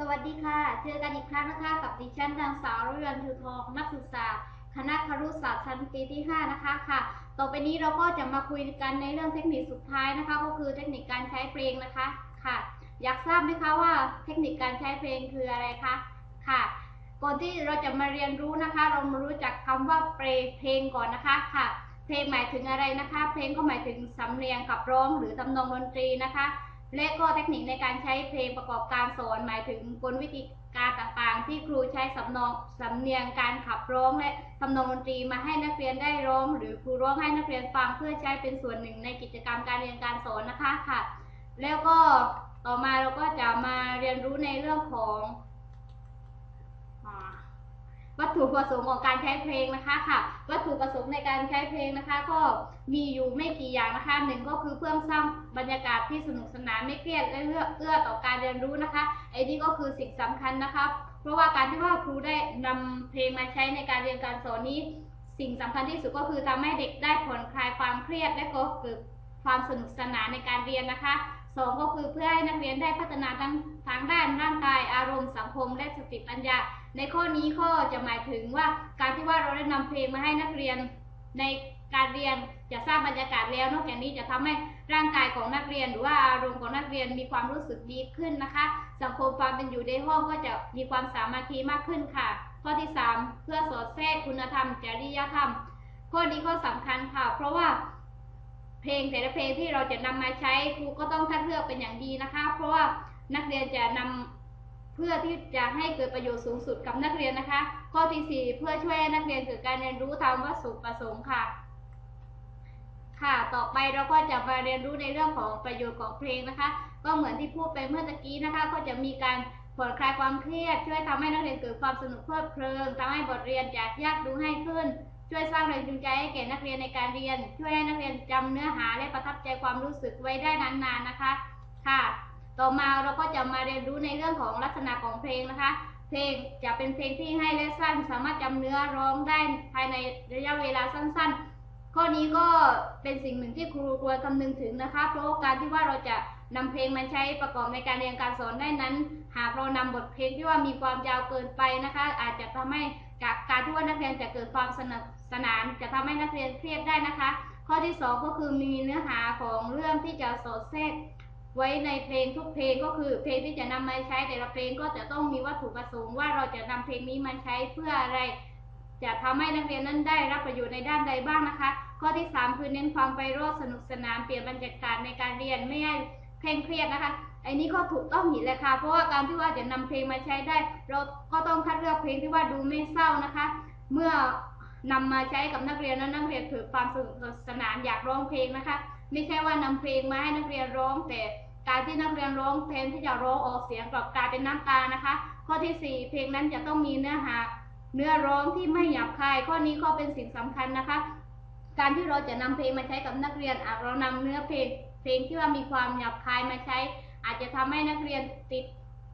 สวัสดีค่ะ เจอกันอีกครั้งนะคะกับดิฉันนางสาวรุ่ยนทูทองนักศึกษา คณะครุศาสตร์ชั้นปีที่ 5 นะคะค่ะ ต่อไปนี้เราก็จะมาคุยกันในเรื่องเทคนิคสุดท้ายนะคะ ก็คือเทคนิคการใช้เพลงนะคะค่ะ อยากทราบไหมคะว่าเทคนิคการใช้เพลงคืออะไรคะค่ะ ก่อนที่เราจะมาเรียนรู้นะคะ เรามารู้จักคำว่าเพลงก่อนนะคะค่ะ เพลงหมายถึงอะไรนะคะ เพลงก็หมายถึงสำเนียงขับร้องหรือทำนองดนตรีนะคะ และก็เทคนิคในการใช้เพลงประกอบการสอนหมายถึงกลวิธีการต่างๆ ที่ครูใช้สำนองสำเนียงการขับร้องและทำนองดนตรีมาให้นักเรียนได้ร้อง หรือครูร้องให้นักเรียนฟังเพื่อใช้เป็นส่วนหนึ่งในกิจกรรมการเรียนการสอนนะคะค่ะ แล้วก็ต่อมาเราก็จะมาเรียนรู้ในเรื่องของ วัตถุประสงค์ของการใช้เพลงนะคะค่ะวัตถุประสงค์ในการใช้เพลงนะคะ ก็มีอยู่ไม่กี่อย่างนะคะหนึ่งก็คือเพื่อสร้างบรรยากาศที่สนุกสนานไม่เครียดและเอื้อเอื้อต่อการเรียนรู้นะคะไอ้นี่ก็คือสิ่งสำคัญนะคะเพราะว่าการที่ว่าครูได้นำเพลงมาใช้ในการเรียนการสอนนี้ สิ่งสำคัญที่สุดก็คือทำให้เด็กได้ผ่อนคลายความเครียดและก็เกิด ความสนุกสนานในการเรียนนะคะสองก็คือเพื่อให้นักเรียนได้พัฒนาทั้งทางด้านร่างกายอารมณ์สังคม และสติปัญญา ในข้อนี้ก็จะหมายถึงว่าการที่ว่าเราได้นำเพลงมาให้นักเรียนในการเรียนจะสร้างบรรยากาศแล้ว นอกจากนี้จะทำให้ร่างกายของนักเรียน หรือว่าอารมณ์ของนักเรียนมีความรู้สึกดีขึ้นนะคะ สังคมความเป็นอยู่ในห้องก็จะมีความสามัคคีมากขึ้นค่ะ ข้อที่ 3 เพื่อสอดแทรกคุณธรรมจริยธรรม ข้อนี้ก็สำคัญค่ะ เพราะว่า เพลงแต่ละเพลงที่เราจะนำมาใช้ครูก็ต้องคัดเลือกเป็นอย่างดีนะคะ เพราะว่านักเรียนจะนำเพื่อที่จะให้เกิดประโยชน์สูงสุดกับนักเรียนนะคะ ข้อที่ 4 เพื่อช่วยนักเรียนเกิดการเรียนรู้ตามวัตถุประสงค์ค่ะ ค่ะ ต่อไปเราก็จะมาเรียนรู้ในเรื่องของประโยชน์ของเพลงนะคะ ก็เหมือนที่พูดไปเมื่อตะกี้นะคะ ก็จะมีการผ่อนคลายความเครียด ช่วยทำให้นักเรียนเกิดความสนุกเพลิดเพลินทำให้บทเรียนจากยากดูง่ายขึ้น ช่วยสร้างแรงจูงใจให้แก่นักเรียนในการเรียน ช่วยให้นักเรียนจำเนื้อหาและประทับใจความรู้สึกไว้ได้นานๆนะคะค่ะ ต่อมาเราก็จะมาเรียนรู้ในเรื่องของลักษณะของเพลงนะคะ เพลงจะเป็นเพลงที่ให้และสั้นสามารถจำเนื้อร้องได้ภายในระยะเวลาสั้น ๆ ข้อนี้ก็เป็นสิ่งหนึ่งที่ครูควรคำนึงถึงนะคะ เพราะการที่ว่าเราจะนำเพลงมาใช้ประกอบในการเรียนการสอนได้นั้น หากเรานำบทเพลงที่ว่ามีความยาวเกินไปนะคะ อาจจะทำให้ จากการที่ว่านักเรียนจะเกิดความสนุกสนานจะทำให้นักเรียนเครียดได้นะคะ ข้อที่สองก็คือมีเนื้อหาของเรื่องที่จะสอดแทรกไว้ในเพลงทุกเพลงก็คือเพลงที่จะนำมาใช้แต่ละเพลงก็จะต้องมีวัตถุประสงค์ว่าเราจะนำเพลงนี้มาใช้เพื่ออะไร จะทำให้นักเรียนนั้นได้รับประโยชน์ในด้านใดบ้างนะคะ ข้อที่ 3 คือเน้นความไปโรดสนุกสนานเปลี่ยนบรรยากาศในการเรียนไม่ให้ เคร่งเครียดนะคะไอ้นี้ก็ถูกต้องหินเลยค่ะ เพราะว่าการที่ว่าจะนำเพลงมาใช้ได้ เราก็ต้องคัดเลือกเพลงที่ว่าดูไม่เศร้านะคะ เมื่อนำมาใช้กับนักเรียนนั้นนักเรียนเกิดความสนุกสนานอยากร้องเพลงนะคะ ไม่ใช่ว่านำเพลงมาให้นักเรียนร้อง แต่การที่นักเรียนร้องเพลงที่จะร้องออกเสียงกลับกลายเป็นน้ำตานะคะ ข้อที่ 4 เพลงนั้นจะต้องมีเนื้อหาเนื้อร้องที่ไม่หยาบคาย ข้อนี้ก็เป็นสิ่งสำคัญนะคะ การที่เราจะนำเพลงมาใช้กับนักเรียนอาจเรานำเนื้อเพลง เพลงที่ว่ามีความหยาบคายมาใช้ อาจจะทำให้นักเรียนติด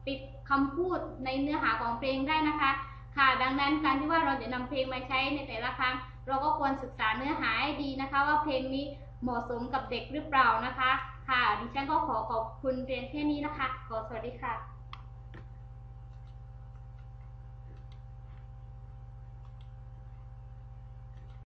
ติดคำพูดในเนื้อหาของเพลงได้นะคะ ค่ะ ดังนั้นการที่ว่าเราจะนำเพลงมาใช้ในแต่ละครั้ง เราก็ควรศึกษาเนื้อหาให้ดีนะคะ ว่าเพลงนี้เหมาะสมกับเด็กหรือเปล่านะคะ ค่ะ ดิฉันก็ขอขอบคุณเพียงแค่นี้นะคะ ขอสวัสดีค่ะ